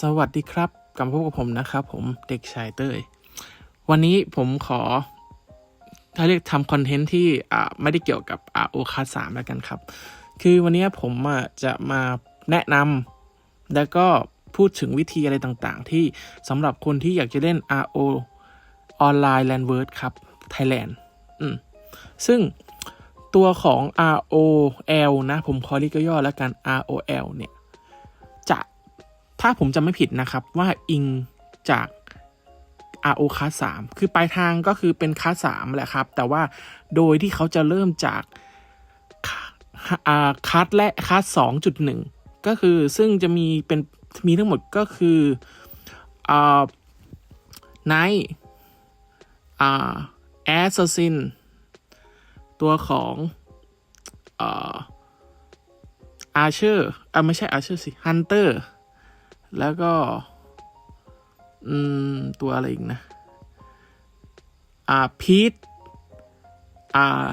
สวัสดีครับกลับมาพบกับผมนะครับ ผมเด็กชายเต้ย วันนี้ผมขอ ถ้าเรียกทำคอนเทนต์ที่อ่าไม่ได้เกี่ยวกับอ่าโอคาสามแล้วกันครับ คือวันนี้ผมอะจะมาแนะนำแล้วก็พูดถึงวิธีอะไรต่างๆ ที่สำหรับคนที่อยากจะเล่น RO ออนไลน์ Land Word ครับ Thailand อืมซึ่งตัวของ ROL นะ ผมขอเรียกย่อแล้วกัน ROL เนี่ย ถ้าผมจำไม่ผิดนะครับว่าอิงจาก RO คาสามคือปลายทางก็คือเป็นคาสามแหละครับ แต่ว่าโดยที่เขาจะเริ่มจากคัสและคัสสองจุดหนึ่งก็คือซึ่งจะมีเป็นมีทั้งหมดก็คือไนท์แอสซัสซินตัวของอาอาเชอร์อ่าไม่ใช่อาเชอร์สิฮันเตอร์ แล้วก็ อืม ตัวอะไรอีกนะ อ่าพีทอ่า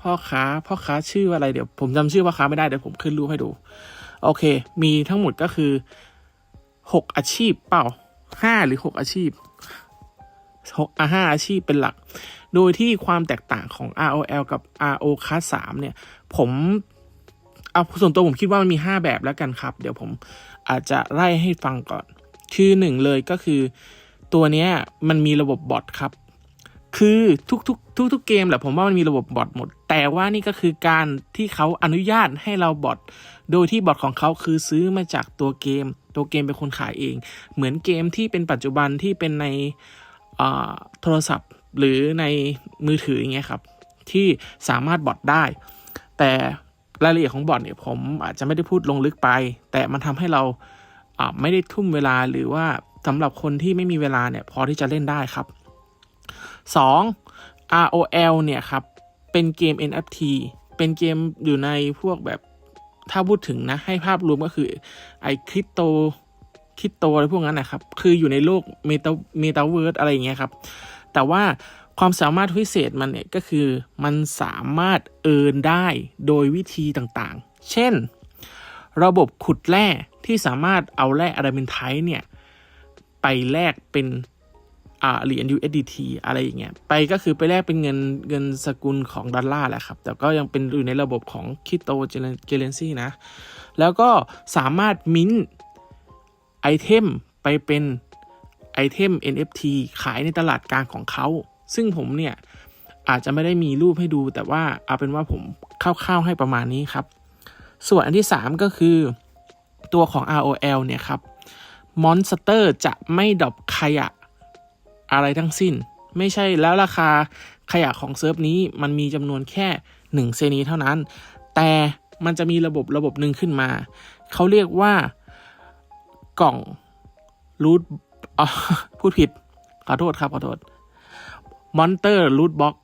พ่อค้า พ่อค้าชื่ออะไรเดี๋ยวผมจำชื่อพ่อค้าไม่ได้ เดี๋ยวผมขึ้นรูปให้ดู โอเค มีทั้งหมดก็คือหกอาชีพเปล่าห้าหรือหกอาชีพหกอะห้าอาชีพเป็นหลัก โดยที่ความแตกต่างของ ROL กับ RO Class 3เนี่ย ผม เอาส่วนตัวผมคิดว่ามันมี 5 แบบแล้วกันครับ เดี๋ยวผมอาจจะไล่ให้ฟังก่อน คือหนึ่งเลยก็คือ ตัวเนี้ยมันมีระบบบอทครับ คือทุกๆทุกทุกๆเกมแหละผมว่ามันมีระบบบอทหมด แต่ว่านี่ก็คือการที่เขาอนุญาตให้เราบอทโดยที่บอทของเขาคือซื้อมาจากตัวเกม ตัวเกมเป็นคนขายเอง เหมือนเกมที่เป็นปัจจุบันที่เป็นในโทรศัพท์หรือในมือถืออย่างเงี้ยครับ ที่สามารถบอทได้ แต่ รายละเอียดของบอทเนี่ยผมอาจจะไม่ได้พูดลงลึกไป แต่มันทำให้เราไม่ได้ทุ่มเวลาหรือว่าสำหรับคนที่ไม่มีเวลาเนี่ยพอที่จะเล่นได้ครับ 2. ROL เนี่ยครับ เป็นเกม NFT เป็นเกมอยู่ในพวกแบบถ้าพูดถึงนะ ให้ภาพรวมก็คือไอคริปโตคริปโตอะไรพวกนั้นนะครับ คืออยู่ในโลกเมตาเมตาเวิร์สอะไรอย่างเงี้ยครับ แต่ว่า ความสามารถพิเศษมันเนี่ยก็คือมันสามารถเอินได้โดยวิธีต่างๆ เช่น ระบบขุดแร่ที่สามารถเอาแร่อะดามินไทต์เนี่ย ไปแลกเป็นอ่าเหรียญ USDT อะไรอย่างเงี้ยไปก็คือไปแลกเป็นเงินเงินสกุลของดอลลาร์แหละครับ แต่ก็ยังเป็นอยู่ในระบบของคริปโตเจเลนซี่นะ แล้วก็สามารถมิ้นไอเทมไปเป็นไอเทม NFT ขายในตลาดกลางของเขา ซึ่งผมเนี่ยอาจจะไม่ได้มีรูปให้ดูแต่ว่าเอาเป็นว่าผมคร่าวๆให้ประมาณนี้ครับ ส่วนอันที่ 3 ก็คือตัวของ ROL เนี่ยครับมอนสเตอร์จะไม่ดรอปขยะอะไรทั้งสิ้น ไม่ใช่แล้วราคาขยะของเซิร์ฟนี้มันมีจำนวนแค่ 1 เซนีเท่านั้น แต่มันจะมีระบบระบบหนึ่งขึ้นมา เขาเรียกว่ากล่องรูทพูดผิด ขอโทษครับ ขอโทษ มอนเตอร์รูทบ็อก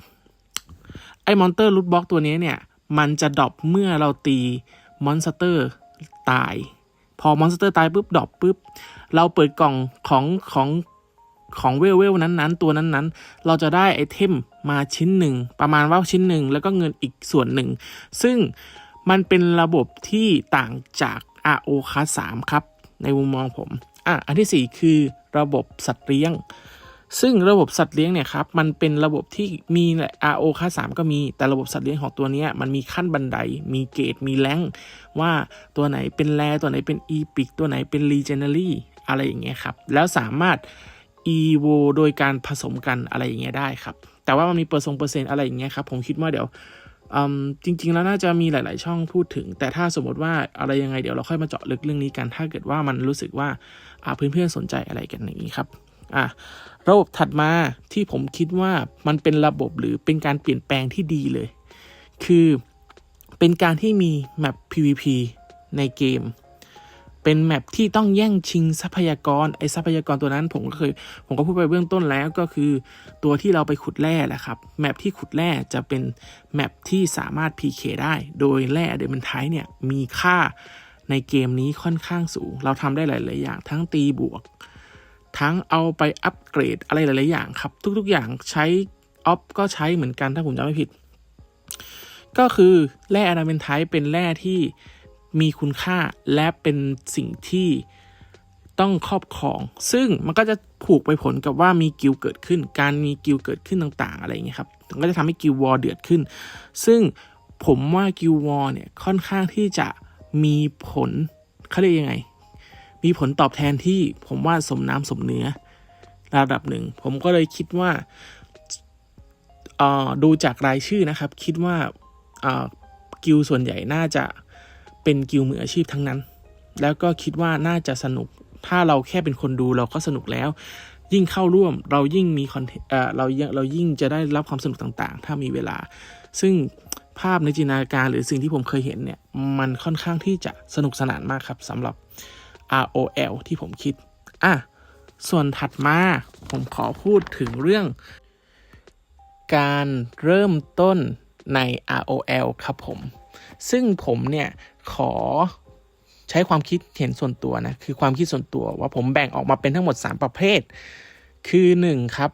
ไอ้มอนเตอร์รูทบ็อกตัวนี้เนี่ย มันจะดรอปเมื่อเราตีมอนสเตอร์ตาย พอมอนสเตอร์ตายปุ๊บดรอปปุ๊บ เราเปิดกล่องของของของเวลเวลนั้นๆ ตัวนั้นๆ เราจะได้ไอเทมมาชิ้นหนึ่ง ประมาณว่าชิ้นหนึ่ง แล้วก็เงินอีกส่วนหนึ่ง ซึ่งมันเป็นระบบที่ต่างจาก RO คา3ครับ ในมุมมองผม อะ อันที่ 4 คือระบบสัตว์เลี้ยง ซึ่งระบบสัตว์เลี้ยงเนี่ยครับมันเป็นระบบที่มีใน RO ค่า3 ก็มี แต่ระบบสัตว์เลี้ยงของตัวนี้มันมีขั้นบันได มีเกรดมีแรงว่าตัวไหนเป็นแรตัวไหนเป็นอีพิกตัวไหนเป็น Legendary อะไรอย่างเงี้ยครับ แล้วสามารถ EVO โดยการผสมกันอะไรอย่างเงี้ยได้ครับ แต่ว่ามันมีเปอร์เซ็นต์เปอร์เซ็นต์อะไรอย่างเงี้ยครับ ผมคิดว่าเดี๋ยวจริง ๆ แล้วน่าจะมีหลาย ๆ ช่องพูดถึง แต่ถ้าสมมติว่าอะไรยังไงเดี๋ยวเราค่อยมาเจาะลึกเรื่องนี้กัน ถ้าเกิดว่ามันรู้สึกว่าอ่าเพื่อน ๆ สนใจอะไรกันอย่างนี้ครับ อะระบบถัดมาที่ผมคิดว่ามันเป็นระบบหรือเป็นการเปลี่ยนแปลงที่ดีเลย คือเป็นการที่มีแมป PVP ในเกม เป็นแมปที่ต้องแย่งชิงทรัพยากรไอทรัพยากรตัวนั้นผมก็เคยผมก็พูดไปเบื้องต้นแล้วก็คือตัวที่เราไปขุดแร่แหละครับแมปที่ขุดแร่จะเป็นแมปที่สามารถ PK ได้ โดยแร่เดมันไทเนี่ยมีค่าในเกมนี้ค่อนข้างสูง เราทำได้หลาย ๆ อย่าง ทั้งตีบวก ทั้งเอาไปอัปเกรดอะไรหลาย ๆ อย่างครับ ทุก ๆ อย่างใช้ออฟก็ใช้เหมือนกันถ้าผมจำไม่ผิด ก็คือแร่อะดาเมนไทป์เป็นแร่ที่มีคุณค่าและเป็นสิ่งที่ต้องครอบครอง ซึ่งมันก็จะผูกไปผลกับว่ามีกิลเกิดขึ้น การมีกิลเกิดขึ้นต่างๆ อะไรอย่างเงี้ยครับมันก็จะทำให้กิลวอร์เดือดขึ้น ซึ่งผมว่ากิลวอร์เนี่ยค่อนข้างที่จะมีผลเขาเรียกยังไง มีผลตอบแทนที่ผมว่าสมน้ำสมเนื้อระดับหนึ่ง ผมก็เลยคิดว่าเอ่อดูจากรายชื่อนะครับ คิดว่าเอ่อกิลส่วนใหญ่น่าจะเป็นกิลมืออาชีพทั้งนั้น แล้วก็คิดว่าน่าจะสนุก ถ้าเราแค่เป็นคนดูเราก็สนุกแล้ว ยิ่งเข้าร่วมเรายิ่งมีคอนเทนต์เอ่อเรายิ่งเรายิ่งจะได้รับความสนุกต่างๆ ถ้ามีเวลา ซึ่งภาพในจินตนาการหรือสิ่งที่ผมเคยเห็นเนี่ย มันค่อนข้างที่จะสนุกสนานมากครับสำหรับ ROL ที่ผมคิด อะ ส่วนถัดมาผมขอพูดถึงเรื่อง การเริ่มต้นใน ROL ครับผม ซึ่งผมเนี่ย ขอใช้ความคิดเห็นส่วนตัวนะ คือความคิดส่วนตัวว่าผมแบ่งออกมาเป็นทั้งหมด 3 ประเภท คือ 1 ครับ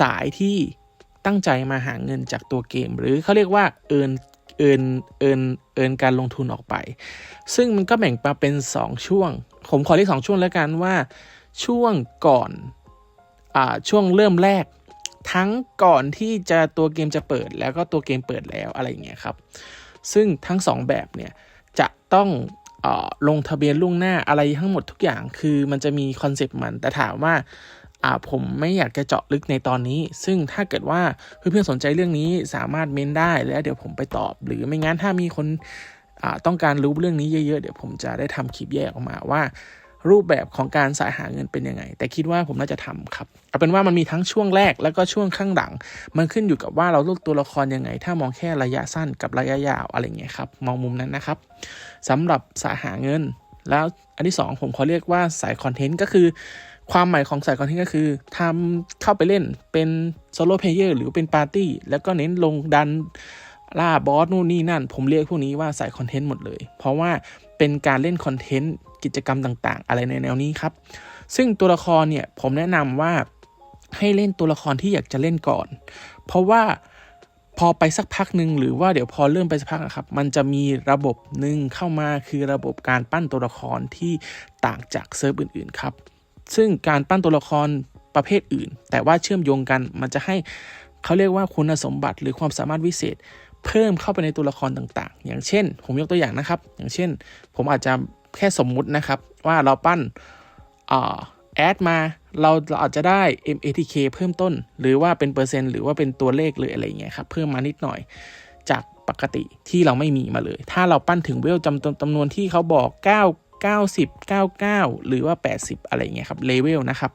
สายที่ตั้งใจมาหาเงินจากตัวเกม หรือเขาเรียกว่าเอินเอินเอินเอินการลงทุนออกไป ซึ่งมันก็แบ่งมาเป็น 2 ช่วง ผมขอเรียกสองช่วงแล้วกันว่า ช่วงก่อนอ่าช่วงเริ่มแรก ทั้งก่อนที่จะตัวเกมจะเปิดแล้วก็ตัวเกมเปิดแล้วอะไรอย่างเงี้ยครับ ซึ่งทั้งสองแบบเนี่ยจะต้องอลงทะเบียนล่วงหน้าอะไรทั้งหมดทุกอย่างคือมันจะมีคอนเซปต์มัน แต่ถามว่าอ่าผมไม่อยากจะเจาะลึกในตอนนี้ ซึ่งถ้าเกิดว่าเพื่อนๆสนใจเรื่องนี้สามารถเมนได้แล้วเดี๋ยวผมไปตอบ หรือไม่งั้นถ้ามีคน ต้องการรู้เรื่องนี้เยอะๆ เดี๋ยวผมจะได้ทำคลิปแยกออกมาว่า รูปแบบของการสายหาเงินเป็นยังไง แต่คิดว่าผมน่าจะทำครับเอาเป็นว่ามันมีทั้งช่วงแรกแล้วก็ช่วงข้างหลัง มันขึ้นอยู่กับว่าเราเลือกตัวละครยังไง ถ้ามองแค่ระยะสั้นกับระยะยาวอะไรเงี้ยครับมองมุมนั้นนะครับสำหรับสายหาเงิน แล้วอันที่ 2 ผมขอเรียกว่าสายคอนเทนต์ก็คือความหมายของสายคอนเทนต์ก็คือทำเข้าไปเล่นเป็นโซโล่เพลเยอร์หรือเป็นปาร์ตี้ แล้วก็เน้นลงดัน ล่าบอสนู่นนี่นั่น ผมเรียกพวกนี้ว่าสายคอนเทนต์หมดเลย เพราะว่าเป็นการเล่นคอนเทนต์กิจกรรมต่างๆ อะไรในแนวนี้ครับ ซึ่งตัวละครเนี่ยผมแนะนำว่าให้เล่นตัวละครที่อยากจะเล่นก่อน เพราะว่าพอไปสักพักหนึ่งหรือว่าเดี๋ยวพอเริ่มไปสักพักนะครับ มันจะมีระบบหนึ่งเข้ามาคือระบบการปั้นตัวละครที่ต่างจากเซิร์ฟอื่นๆครับ ซึ่งการปั้นตัวละครประเภทอื่น แต่ว่าเชื่อมโยงกันมันจะให้เขาเรียกว่าคุณสมบัติหรือความสามารถวิเศษ เพิ่มเข้าไปในตัวละครต่างๆ อย่างเช่น ผมยกตัวอย่างนะครับ อย่างเช่น ผมอาจจะแค่สมมุตินะครับ ว่าเราปั้นแอดมาเราเราอาจจะได้ MATK เพิ่มต้น หรือว่าเป็นเปอร์เซ็นต์หรือว่าเป็นตัวเลขเลยอะไรเงี้ยครับเพิ่มมานิดหน่อย จากปกติที่เราไม่มีมาเลย ถ้าเราปั้นถึงเวลจำจำนวนที่เขาบอก 9 90 99 หรือว่า 80 อะไรเงี้ยครับเลเวลนะครับ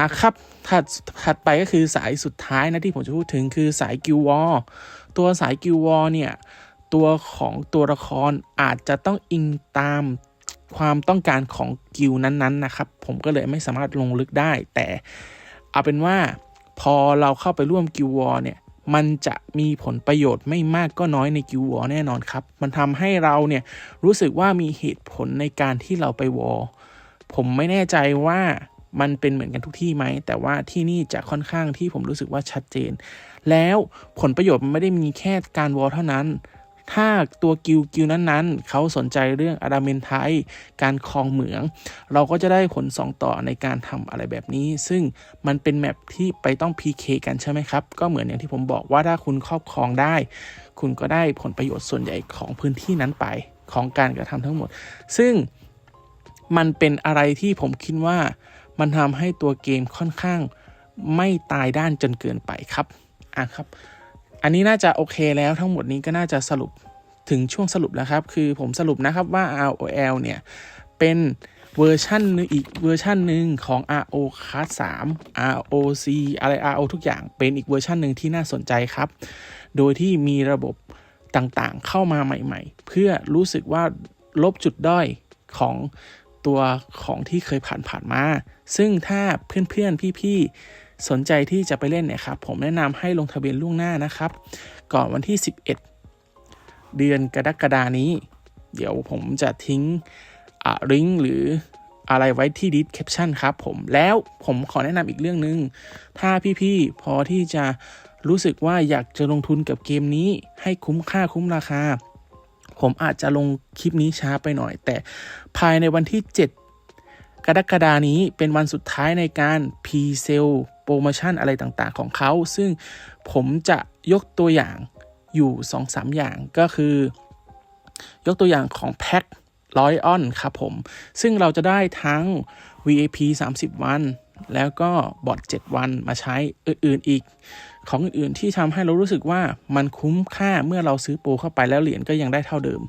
อะครับถัดถัดไปก็คือสายสุดท้ายนะที่ผมจะพูดถึงคือสายกิววอลตัวสายกิววอลเนี่ยตัวของตัวละครอาจจะต้องอิงตามความต้องการของกิลนั้นๆนะครับ ผมก็เลยไม่สามารถลงลึกได้ แต่เอาเป็นว่าพอเราเข้าไปร่วมกิลวอร์เนี่ยมันจะมีผลประโยชน์ไม่มากก็น้อยในกิลวอร์แน่นอนครับ มันทำให้เราเนี่ยรู้สึกว่ามีเหตุผลในการที่เราไปวอร์ผมไม่แน่ใจว่า มันเป็นเหมือนกันทุกที่ไหม แต่ว่าที่นี่จะค่อนข้างที่ผมรู้สึกว่าชัดเจน แล้วผลประโยชน์มันไม่ได้มีแค่การวอลเท่านั้น ถ้าตัวกิลกิลนั้นๆ เขาสนใจเรื่องอะดามเมนไทยการคลองเหมือง เราก็จะได้ผล2ต่อในการทำอะไรแบบนี้ ซึ่งมันเป็นแมปที่ไปต้อง PK กันใช่ไหมครับ ก็เหมือนอย่างที่ผมบอกว่าถ้าคุณครอบครองได้ คุณก็ได้ผลประโยชน์ส่วนใหญ่ของพื้นที่นั้นไปของการกระทำทั้งหมด ซึ่งมันเป็นอะไรที่ผมคิดว่า มันทำให้ตัวเกมค่อนข้างไม่ตายด้านจนเกินไปครับอะครับ อันนี้น่าจะโอเคแล้วทั้งหมดนี้ก็น่าจะสรุปถึงช่วงสรุปแล้วครับ คือผมสรุปนะครับว่า ROL เนี่ย เป็นเวอร์ชันนึงอีกเวอร์ชันหนึ่งของ RO Card 3 ROC อะไร RO ทุกอย่างเป็นอีกเวอร์ชันหนึ่งที่น่าสนใจครับ โดยที่มีระบบต่างๆเข้ามาใหม่ ๆ เพื่อรู้สึกว่าลบจุดด้อยของ ตัวของที่เคยผ่านผ่านมา ซึ่งถ้าเพื่อนๆพี่ๆสนใจที่จะไปเล่นเนี่ยครับ ผมแนะนำให้ลงทะเบียนล่วงหน้านะครับ ก่อนวันที่ 11 เดือนกรกฎานี้ เดี๋ยวผมจะทิ้งอ่าลิงก์หรืออะไรไว้ที่ดิสแคปชั่นครับผมแล้วผมขอแนะนำอีกเรื่องหนึง่งถ้าพี่ๆพอที่จะรู้สึกว่าอยากจะลงทุนกับเกมนี้ให้คุ้มค่าคุ้มราคา ผมอาจจะลงคลิปนี้ช้าไปหน่อย แต่ภายในวันที่ 7 กรกฎานี้เป็นวันสุดท้ายในการพรีเซลโปรโมชั่นอะไรต่างๆ ของเขา ซึ่งผมจะยกตัวอย่างอยู่ 2-3 อย่างก็คือ ยกตัวอย่างของแพ็คร้อยออนครับผม ซึ่งเราจะได้ทั้ง VAP 30 วัน แล้วก็บอท7วันมาใช้อื่นๆอีก ของอื่นๆที่ทำให้เรารู้สึกว่ามันคุ้มค่าเมื่อเราซื้อโปรเข้าไปแล้วเหรียญก็ยังได้เท่าเดิม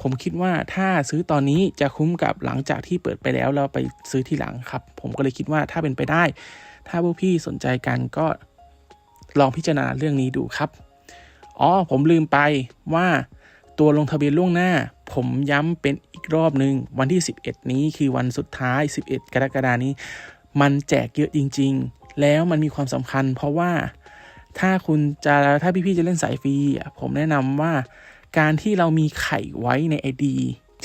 ผมคิดว่าถ้าซื้อตอนนี้จะคุ้มกับหลังจากที่เปิดไปแล้วเราไปซื้อทีหลังครับ ผมก็เลยคิดว่าถ้าเป็นไปได้ ถ้าพวกพี่สนใจกันก็ลองพิจารณาเรื่องนี้ดูครับ อ๋อ ผมลืมไปว่าตัวลงทะเบียนล่วงหน้า ผมย้ำเป็นอีกรอบหนึ่งวันที่ 11 นี้คือวันสุดท้าย 11 กรกฎานี้ มันแจกเยอะจริง ๆ แล้วมันมีความสำคัญ เพราะว่าถ้าคุณจะถ้าพี่ๆจะเล่นสายฟรีผมแนะนำว่าการที่เรามีไข่ไว้ใน ID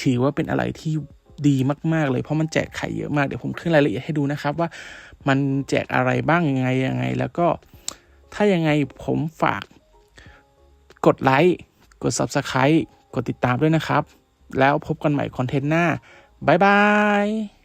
ถือว่าเป็นอะไรที่ดีมาก ๆ เลยเพราะมันแจกไข่เยอะมาก เดี๋ยวผมขึ้นรายละเอียดให้ดูนะครับว่ามันแจกอะไรบ้างยังไงยังไง แล้วก็ถ้ายังไงผมฝากกดไลค์กด Subscribe กดติดตามด้วยนะครับ แล้วพบกันใหม่คอนเทนต์หน้า บ๊ายบาย